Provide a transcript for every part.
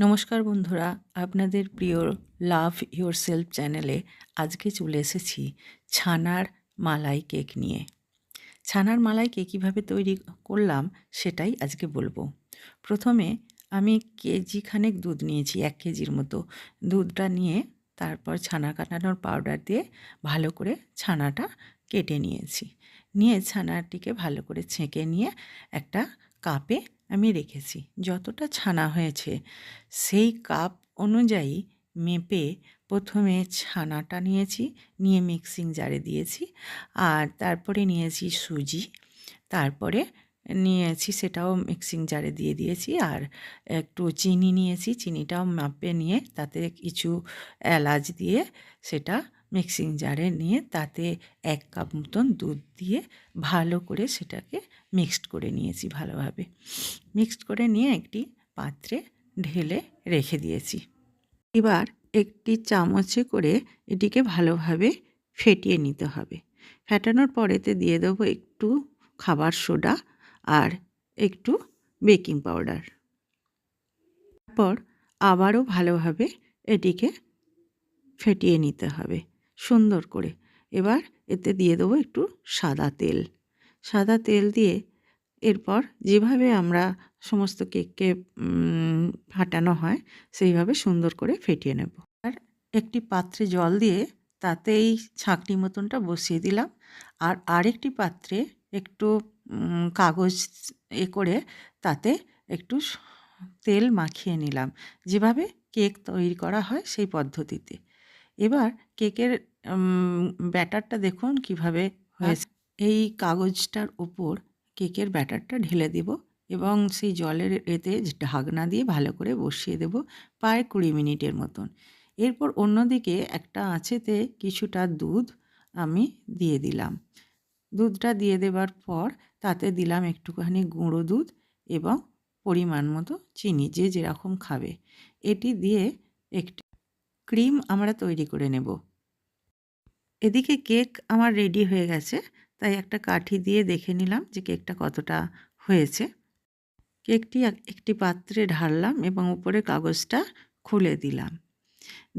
নমস্কার বন্ধুরা, আপনাদের প্রিয় লাভ ইয়োর সেলফ চ্যানেলে আজকে চলে এসেছি ছানার মালাই কেক নিয়ে। ছানার মালাই কেক কীভাবে তৈরি করলাম সেটাই আজকে বলব। প্রথমে আমি কেজি খানেক দুধ নিয়েছি, এক কেজির মতো। দুধটা নিয়ে তারপর ছানা কাটানোর পাউডার দিয়ে ভালো করে ছানাটা কেটে নিয়েছি। নিয়ে ছানাটিকে ভালো করে ছেঁকে নিয়ে একটা কাপে আমি রেখেছি। যতটা ছানা হয়েছে, সেই কাপ অনুযায়ী মেপে প্রথমে ছানাটা নিয়েছি, নিয়ে মিক্সিং জারে দিয়েছি, আর তারপরে নিয়েছি সুজি, তারপরে নিয়েছি সেটাও মিক্সিং জারে দিয়ে দিয়েছি, আর একটু চিনি নিয়েছি, চিনিটাও মাপে নিয়ে তাতে কিছু এলাচ দিয়ে সেটা মিক্সিং জারে নিয়ে তাতে এক কাপ মতন দুধ দিয়ে ভালো করে সেটাকে মিক্সড করে নিয়েছি ভালোভাবে। মিক্সড করে নিয়ে একটি পাত্রে ঢেলে রেখে দিয়েছি। এবার একটি চামচে করে এটিকে ভালোভাবে ফেটিয়ে নিতে হবে। ফেটানোর পরেতে দিয়ে দেবো একটু খাবার সোডা আর একটু বেকিং পাউডার। তারপর আবারও ভালোভাবে এটিকে ফেটিয়ে নিতে হবে। সুন্দর করে। এবার এতে দিয়ে দেবো একটু সাদা তেল। সাদা তেল দিয়ে এরপর যেভাবে আমরা সমস্ত কেককে ফাটানো হয়, সেইভাবে সুন্দর করে ফেটিয়ে নেব। আর একটি পাত্রে জল দিয়ে তাতে এই ছাঁকনি মতনটা বসিয়ে দিলাম। আর আরেকটি পাত্রে একটু কাগজ এ করে তাতে একটু তেল মাখিয়ে নিলাম। যেভাবে কেক তৈরি করা হয় সেই পদ্ধতিতে। এবার কেকের ব্যাটারটা দেখুন কীভাবে হয়েছে। এই কাগজটার ওপর কেকের ব্যাটারটা ঢেলে দেব এবং সেই জলের এতে ঢাকনা দিয়ে ভালো করে বসিয়ে দেব প্রায় কুড়ি মিনিটের মতন। এরপর অন্যদিকে একটা আঁচেতে কিছুটা দুধ আমি দিয়ে দিলাম। দুধটা দিয়ে দেবার পর তাতে দিলাম একটুখানি গুঁড়ো দুধ এবং পরিমাণ মতো চিনি যে যেরকম খাবে। এটি দিয়ে একটি ক্রিম আমরা তৈরি করে নেব। এদিকে কেক আমার রেডি হয়ে গেছে, তাই একটা কাঠি দিয়ে দেখে নিলাম যে কেকটা কতটা হয়েছে। কেকটি একটি পাত্রে ঢাললাম এবং উপরে কাগজটা খুলে দিলাম।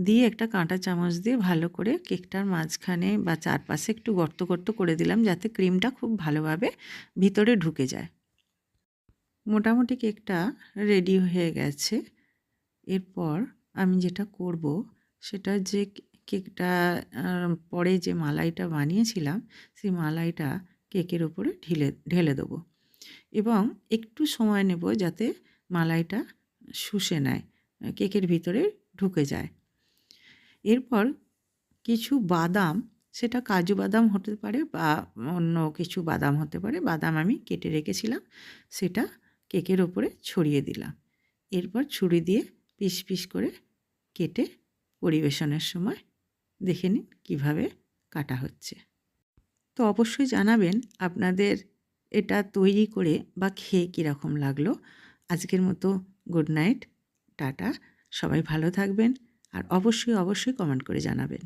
দিয়ে একটা কাঁটা চামচ দিয়ে ভালো করে কেকটার মাঝখানে বা চারপাশে একটু গর্ত গর্ত করে দিলাম যাতে ক্রিমটা খুব ভালোভাবে ভিতরে ঢুকে যায়। মোটামুটি কেকটা রেডি হয়ে গেছে। এরপর আমি যেটা করব সেটা যে কেকটা পরে যে মালাইটা বানিয়েছিলাম, সেই মালাইটা কেকের ওপরে ঢিলে, ঢেলে দেবো। এবং একটু সময় নেব যাতে মালাইটা শুষে নেয়, কেকের ভিতরে ঢুকে যায়। এরপর কিছু বাদাম, সেটা কাজু বাদাম হতে পারে বা অন্য কিছু বাদাম হতে পারে, বাদাম আমি কেটে রেখেছিলাম, সেটা কেকের ওপরে ছড়িয়ে দিলাম। এরপর ছুরি দিয়ে পিস পিস করে কেটে পরিবেশনের সময় দেখে নিন কীভাবে কাটা হচ্ছে। তো অবশ্যই জানাবেন আপনাদের এটা তৈরি করে বা খেয়ে কীরকম লাগল। আজকের মতো গুড নাইট, টাটা। সবাই ভালো থাকবেন আর অবশ্যই অবশ্যই কমেন্ট করে জানাবেন।